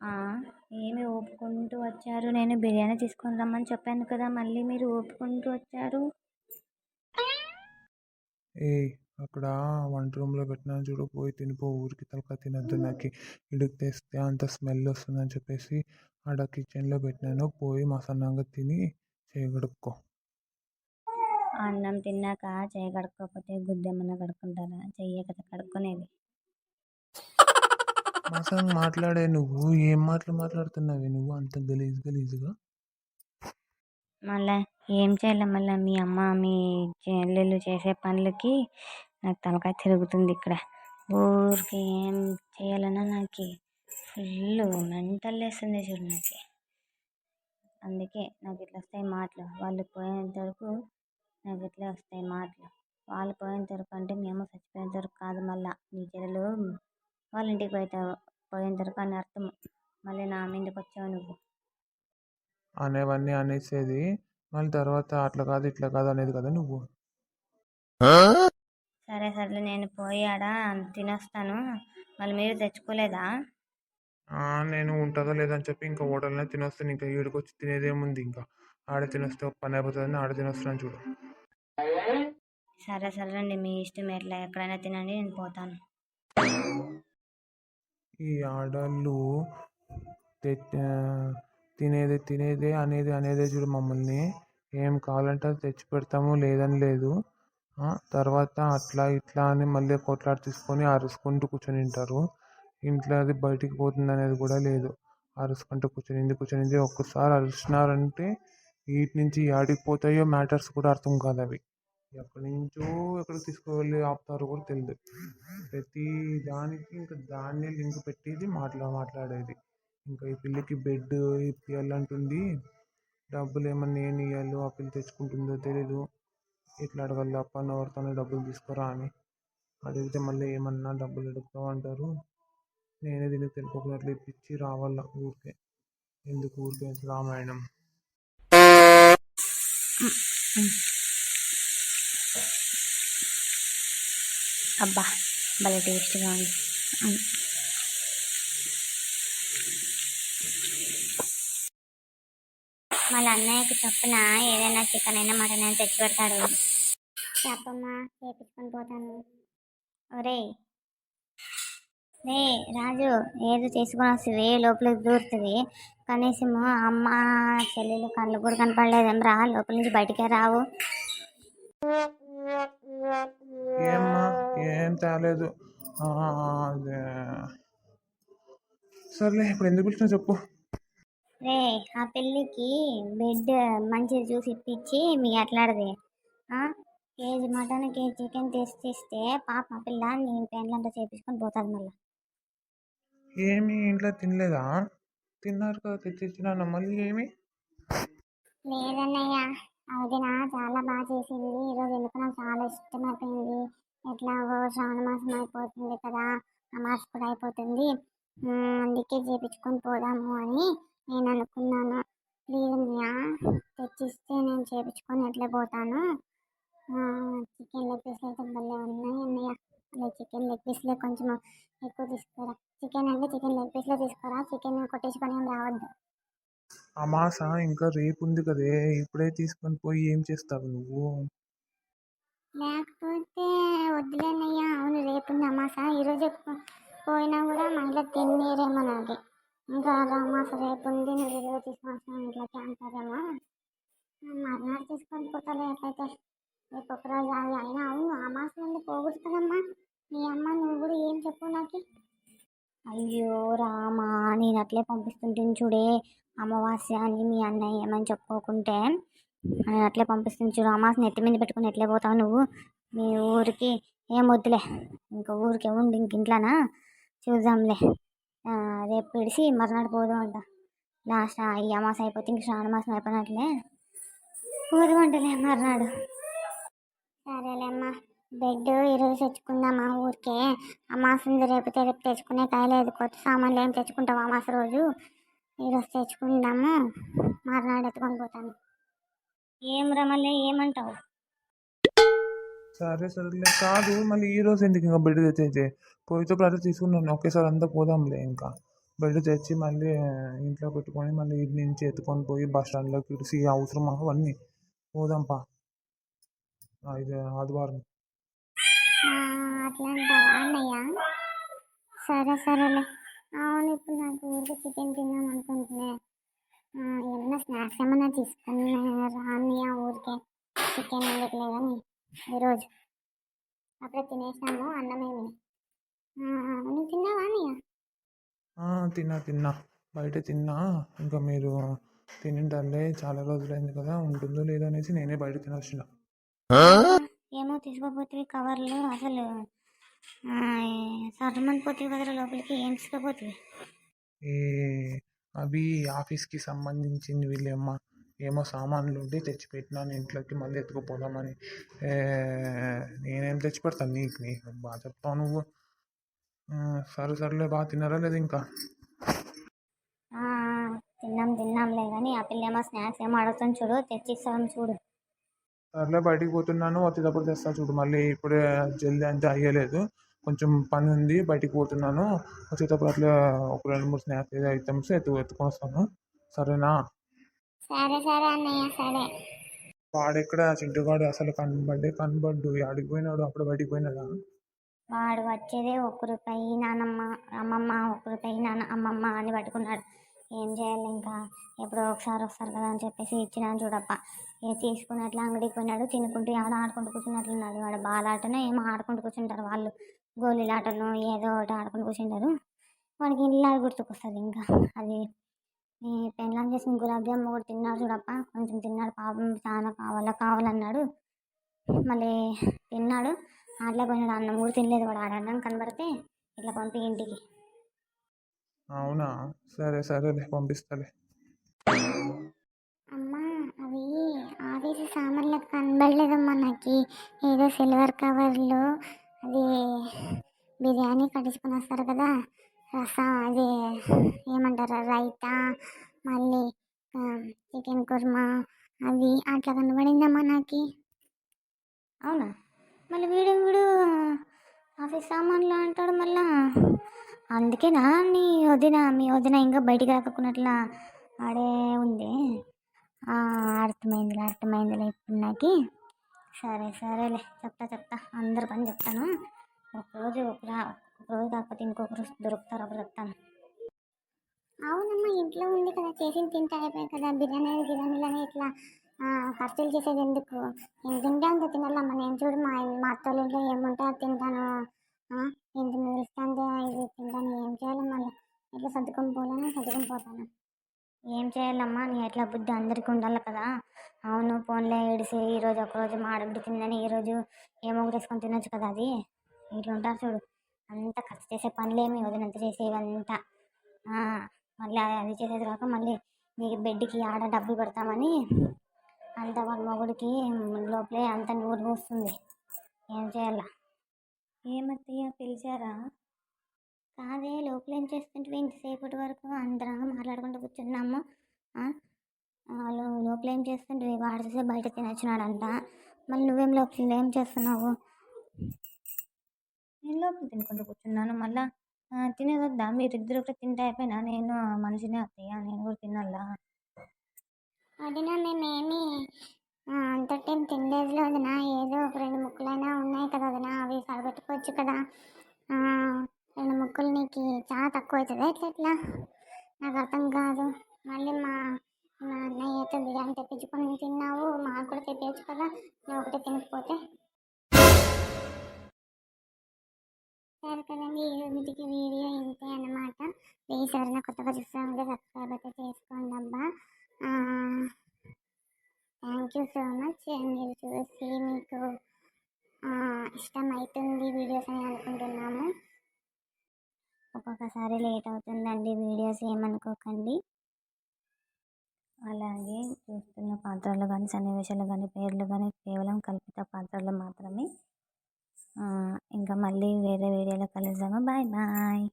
ఆ, ఏమి ఊపుకుంటూ వచ్చారు? నేను బిర్యానీ తీసుకొని రమ్మని చెప్పాను కదా మళ్ళీ మీరు ఊపుకుంటూ వచ్చారు? ఏ అక్కడ వంట రూమ్లో పెట్టినాను చూడు పోయి తినిపో ఊరికి తలక తినద్దు నాకు. ఇడికి తెస్తే అంత స్మెల్ వస్తుందని చెప్పేసి ఆడ కిచెన్లో పెట్టినాను. పోయి మసాలాగా తిని చేయగడుక్కో అన్నం తిన్నాక చేయి కడుక్కోకపోతే గుద్దెమ్మన కడుక్కుంటారా? చెయ్యే కదా కడుక్కునేది. మసాలా మాట్లాడే నువ్వు ఏం మాటలు మాట్లాడుతున్నావు నువ్వు అంత గలీజ్ గలీజ్గా? మళ్ళా ఏం చేయాలి మళ్ళీ మీ అమ్మ మీ చెల్లెళ్ళు చేసే పనులకి నాకు తలకాయ తిరుగుతుంది ఇక్కడ. ఊరికి ఏం చేయాలన్నా నాకు ఫుల్ మెంటల్ వేస్తుంది చూడు నాకు. అందుకే నాకు ఇట్లా వస్తాయి మాటలు. వాళ్ళు పోయేంత వరకు నాకు ఇట్లా వస్తాయి మాటలు. వాళ్ళు పోయేంత వరకు అంటే మేము చచ్చిపోయేంత వరకు కాదు మళ్ళా. నీ చెల్లెలు వాళ్ళ ఇంటికి పోతావు పోయేంత వరకు అని అర్థం. మళ్ళీ నా మీదకి వచ్చావు నువ్వు. అనేవన్నీ అనేసేది మళ్ళీ తర్వాత అట్లా కాదు ఇట్లా కాదు అనేది కదా నువ్వు. సరే సరే నేను పోయి ఆడ తినొస్తాను. మళ్ళీ మీరు తెచ్చుకోలేదా? ఆ, నేను ఉంటుందో లేదని చెప్పి ఇంకా హోటల్నే తినొస్తాను. ఇంకా ఈడికి వచ్చి తినేదేముంది ఇంకా. ఆడ తినొస్తే ఒక పని అయిపోతుందని ఆడ తినొస్తున్నాను చూడు. సరే సరే అండి మీ ఇష్టం ఎట్లా ఎక్కడైనా తినండి నేను పోతాను. ఈ ఆడళ్ళు తె- తినేదే తినేదే అనేది అనేదే చూడు మమ్మల్ని. ఏం కావాలంటే అది తెచ్చి పెడతాము లేదని లేదు. తర్వాత అట్లా ఇట్లా అని మళ్ళీ కొట్లాడి తీసుకొని అరుచుకుంటూ కూర్చొని ఉంటారు ఇంట్లో అది బయటికి పోతుంది అనేది కూడా లేదు. అరుచుకుంటూ కూర్చొనింది కూర్చొనింది. ఒక్కసారి అరిచినారంటే వీటి నుంచి ఆడికి పోతాయో మ్యాటర్స్ కూడా అర్థం కాదు అవి. ఎక్కడి నుంచో ఎక్కడికి తీసుకువెళ్ళి ఆపుతారో కూడా తెలియదు ప్రతి దానికి ఇంకా దాన్నే లింక్ పెట్టేది మాట్లా మాట్లాడేది. ఇంకా ఈ పిల్లకి బెడ్ ఇప్పియాలంటుంది. డబ్బులు ఏమన్నా నేను ఇవ్వాలో ఆ పిల్ల తెచ్చుకుంటుందో తెలీదు. ఇట్లా అడగాలి అప్ప ఎవరితోనే డబ్బులు తీసుకురా అని. అడిగితే మళ్ళీ ఏమన్నా డబ్బులు అడుగుతావు అంటారు. నేనే దీనికి తెలుపుకున్నట్లు ఇప్పించి రావాల ఊరికే. ఎందుకు ఊరికే? రామాయణం? అబ్బా భలే టేస్ట్గా ఉంది. వాళ్ళ అన్నయ్యకి చొప్పున ఏదైనా చికెన్ అయినా మటన్ అయినా తెచ్చి పెడతాడు. చెప్పమ్మా చేపించుకొని పోతాను. ఒరేయ్. రే రాజు ఏదో తీసుకొని వస్తుంది లోపలికి దూరుతుంది. కనీసం అమ్మ చెల్లెలు కళ్ళు కూడా కనపడలేదేం రా? లోపల నుంచి బయటికే రావు. ఏమ్మా? ఏం తేలేదు. అదే. సర్లే ఇప్పుడు ఎందుకు పిలిచినా చెప్పు. రే ఆ పెళ్ళికి బెడ్ మంచిది చూసి ఇప్పించి మీ అట్లాడది. కేజీ మటన్ కేజీ చికెన్ తెచ్చిస్తే పాప ఆ పిల్ల నేను పెండ్లంతా చేపించుకొని పోతుంది మళ్ళీ. ఏమి ఇంట్లో తినలేదా? తిన్నారు కదా తెచ్చిచ్చినాను. మళ్ళీ ఏమి? లేదన్నయ్య వదిన చాలా బాగా చేసింది. ఈరోజు ఎందుకు నాకు చాలా ఇష్టమైపోయింది ఎట్లాగో శ్రావణ మాసం అయిపోతుంది కదా ఆ కూడా అయిపోతుంది. అందుకే చేపించుకొని పోదాము అని నేను అనుకున్నాను. ప్లీజ్ అన్నయ్య తెచ్చిస్తే నేను చేపించుకొని ఎట్లా పోతాను? చికెన్ లెగ్ పీస్లు అయితే భలే ఉన్నాయి అన్నయ్య. అదే చికెన్ లెగ్ పీస్లే కొంచెం ఎక్కువ తీసుకురా. చికెన్ అంటే చికెన్ లెగ్ పీస్లో తీసుకురా. చికెన్ కొట్టించుకొని ఏం రావద్దు. అమాస మాస ఇంకా రేపు ఉంది కదే ఇప్పుడే తీసుకొని పోయి ఏం చేస్తావు నువ్వు? లేకపోతే వద్దులేనయ్యా అవును రేపు ఉంది అమాస ఈరోజు పోయినా కూడా మళ్ళీ తిన్నేరేమో నాకు ఇంకా అమాస రేపు ఉంది నువ్వు ఈరోజు తీసుకొస్తాను ఇంట్లోకి అంటారేమో. మర్నాడు తీసుకొని పోతా లేకపోతే రేపు ఒకరోజు ఆగి అయినా అవును అమాస నుండి పోగొడుతుందమ్మా మీ అమ్మ నువ్వు కూడా ఏం చెప్పు నాకు. అయ్యో రామా నేను అట్లే పంపిస్తుంటాను చూడే అమావాస్య అని మీ అన్నయ్య ఏమని చెప్పుకోకుంటే. నేను అట్లే పంపిస్తుంది చూడు అమాస నెత్తి మీద పెట్టుకుని ఎట్లే పోతావు నువ్వు? మీ ఊరికి ఏం వద్దులే ఇంకా ఊరికే ఉండి ఇంక ఇంట్లోనా? చూద్దాంలే. రేపు పిడిసి మర్నాడు పోదాం అంట లాస్ట్ ఈ అమాస అయిపోతే ఇంక శ్రావణ మాసం అయిపోయినట్లే. పోదాం అంటలే మర్నాడు. సరేలేమ్మా. బెడ్ ఈరోజు తెచ్చుకుందామా ఊరికే. అమాస ఉంది రేపు తే- రేపు తెచ్చుకునే కాయలేదు. కొత్త సామాన్లు ఏం తెచ్చుకుంటావు అమాస రోజు? ఈరోజు తెచ్చుకుందాము. మర్నాడు ఎత్తుకొని పోతాను. ఏం రమలే ఏమంటావు? సరే సరేలే కాదు మళ్ళీ ఈ రోజు ఎందుకు ఇంకా బిడ్డ తెచ్చేది? పోయితే ప్రతి తీసుకున్నాను. ఒకేసారి అంతా పోదాంలే ఇంకా. బెడ్ తెచ్చి మళ్ళీ ఇంట్లో పెట్టుకొని మళ్ళీ ఇటు నుంచి ఎత్తుకొని పోయి బస్ స్టాండ్లోకి ఇడిసి అవసరమా అవన్నీ? పోదాంపా. ఆ, ఇది ఆదివారం. అట్లా అంటావా అన్నయ్య? సరే సరేలే. అవును ఇప్పుడు నాకు ఊరికి చికెన్ తిన్నాం అనుకుంటున్నా. ఆ, ఏమన్నా స్నాక్స్ ఏమన్నా తీసుకుని రా అన్నయ్య ఊరికే. చికెన్ ఎందుకులే కానీ ఈరోజు. అప్పుడే తినేసాము అన్నమేమి నువ్వు తిన్నావా అన్నయ్య? తిన్నా తిన్నా. బయట తిన్నా. ఇంకా మీరు తినింటారులే చాలా రోజులైంది కదా ఉంటుందో లేదో అనేసి నేనే బయట తినొచ్చిన. ఏమో తీసుకోపోతే కవర్లు అసలు సర్రమని పోతే కదా లోపలికి ఏం తీసుకోపోతుంది ఈ అవి ఆఫీస్కి సంబంధించింది వీళ్ళేమ్మ. ఏమో సామాన్లు ఉంటే తెచ్చిపెట్టినాను ఇంట్లోకి మళ్ళీ ఎత్తుకుపోదామని. ఏ, నేనేం తెచ్చి పెడతాను నీకు? నీకు బాగా చెప్తావు నువ్వు. సరే సరేలే బాగా తిన్నారా లేదు ఇంకా? తిన్నాం తిన్నాంలే కానీ ఆ పిల్ల ఏమో స్నాక్స్ ఏమో అడుగుతాను చూడు తెచ్చిస్తాం చూడు. సర్లే బయటికి పోతున్నాను వచ్చేటప్పుడు తెస్తా చూడు. మళ్ళీ ఇప్పుడే జల్దీ అంటే అయ్యలేదు. కొంచెం పని ఉంది బయటికి పోతున్నాను. వచ్చేటప్పుడు అట్లా ఒక రెండు మూడు స్నాక్స్ ఐటమ్స్ ఎత్తు ఎత్తుకొని వస్తాను. సరేనా? సరే సరే అన్నయ్య సరే. వాడెక్కడ? చింటుగాడు అసలు కనబడ్డే కనబడ్డు. ఆడికి పోయినాడు? అప్పుడు బయటికి పోయినాడా? వాడు వచ్చేదే ఒక్క రూపాయి నానమ్మ అమ్మమ్మ ఒక్క రూపాయి నాన్న అమ్మమ్మ అని పట్టుకున్నాడు. ఏం చేయాలి ఇంకా? ఎప్పుడో ఒకసారి వస్తారు కదా అని చెప్పేసి ఇచ్చినాను చూడప్ప. ఏ తీసుకుని అట్లా అంగడికి పోయినాడు తినుకుంటూ ఆడ ఆడుకుంటూ కూర్చున్నట్లున్నాడు వాడు బాలాటనో ఏమో ఆడుకుంటూ కూర్చుంటారు వాళ్ళు. గోళీలాటను ఏదో ఒకటి ఆడుకుంటూ కూర్చుంటారు. వాడికి ఇల్లు గుర్తుకొస్తుంది ఇంకా. అది ఈ పెళ్ళం చేసిన గులాబ్ జామ్ ఒకటి తిన్నాడు చూడప్ప. కొంచెం తిన్నాడు పాపం చాలా కావాలా కావాలన్నాడు. మళ్ళీ తిన్నాడు. అట్లా పోయినాడు అన్నం కూడా తినలేదు వాడు. ఆడ అన్నం కనబడితే ఇట్లా పంపి ఇంటికి. అవునా? సరే సరేలే పంపిస్తాలే. అమ్మా అవి ఆఫీసు సామాన్లకు కనబడలేదమ్మా నాకు. ఏదో సిల్వర్ కవర్లో అది బిర్యానీ కట్టించుకొని వస్తారు కదా. రసం అది ఏమంటారు రైతా మళ్ళీ చికెన్ కుర్మా అవి అట్లా కనబడిందమ్మా నాకు. అవునా? మళ్ళీ వీడు వీడు ఆఫీస్ సామాన్లు అంటాడు మళ్ళా? అందుకేనా నీ వదిన మీ వదిన ఇంకా బయటికి రాకున్నట్లా ఆడే ఉంది. అర్థమైందిలే అర్థమైందిలే ఇప్పుడు నాకు. సరే సరేలే చెప్తా చెప్తా. అందరి పని చెప్తాను. ఒకరోజు ఒక ఒక రోజు కాకపోతే ఇంకొక రోజు దొరుకుతారు అప్పుడు చెప్తాను. అవునమ్మా ఇంట్లో ఉంది కదా చేసిన తింటే అయిపోయాయి కదా బిర్యానీ బిర్యానీలని ఇట్లా ఖర్చులు చేసేది ఎందుకు? నేను తింటే అంత తినాలమ్మా నేను చూడు మా మా అత్తలు ఇంట్లో ఏముంటే అది తింటాను. ఇంత మిగులుస్తుంటే ఇది తింటాను ఏం చేయాలి మళ్ళీ? ఇట్లా సర్దుకొని పోలేను సర్దుకొని పోతాను. ఏం చేయాలమ్మా? నీ ఎట్లా బుద్ధి అందరికీ ఉండాలి కదా. అవును ఫోన్లో ఏడిసి ఈరోజు ఒకరోజు మాడబిడ్డ తిందని ఈరోజు ఏమో వేసుకొని తినొచ్చు కదా అది. ఇట్లా ఉంటారు చూడు. అంత ఖర్చు చేసే పనులేమి వదినంత చేసేవంతా. మళ్ళీ అది చేసేది కాక మళ్ళీ మీకు బెడ్కి ఆడ డబ్బులు పెడతామని అంత వాళ్ళ మొగుడికి లోపలే అంత నూరు మూస్తుంది. ఏం చేయాల? ఏమత్తయ్య పిలిచారా? కాదే లోపల ఏం చేస్తుంటే ఇంతసేపటి వరకు అందరం మాట్లాడుకుంటూ కూర్చున్నాము. లో- లోపల ఏం చేస్తుంటే వాడు చూసే బయట తినొచ్చినాడంట. మళ్ళీ నువ్వేం లోపల ఏం చేస్తున్నావు? నేను లోపల తినుకుంటూ కూర్చున్నాను. మళ్ళా తినేదొద్దా? మీరిద్దరు ఒకటి తింటే అయిపోయినా? నేను మనిషినే అత్తయ్య. నేను కూడా తినాలా? వదిన మేమేమి అంత టైం తినలేదు వదిన ఏదో ఒక రెండు ముక్కలైనా ఉన్నాయి కదా వదిన అవి చేయొచ్చు కదా. రెండు ముక్కులు నీకు చాలా తక్కువ అవుతుంది ఎట్లా? ఎట్లా నాకు అర్థం కాదు. మళ్ళీ మా మా అన్నయ్యతో బిర్యానీ తెప్పించుకొని తిన్నావు మాకు కూడా తెప్పించు కదా. నువ్వు ఒకటి తినకపోతే. సరే కదండి ఈ రోజుకి వీడియో ఇంతే అన్నమాట. ప్లీజ్ ఎవరైనా కొత్తగా చూస్తూ ఉంటే సబ్స్క్రైబ్ అయితే చేసుకోండి అబ్బా. Thank you so much. మీరు చూసి మీకు ఇష్టమవుతుంది వీడియోస్ అని అనుకుంటున్నాము. ఒక్కొక్కసారి లేట్ అవుతుందండి వీడియోస్ ఏమనుకోకండి. అలాగే చూస్తున్న పాత్రలు కానీ సన్నివేశాలు కానీ పేర్లు కానీ కేవలం కల్పిత పాత్రలు మాత్రమే. ఇంకా మళ్ళీ వేరే వీడియోలో కలుద్దాము. Bye bye.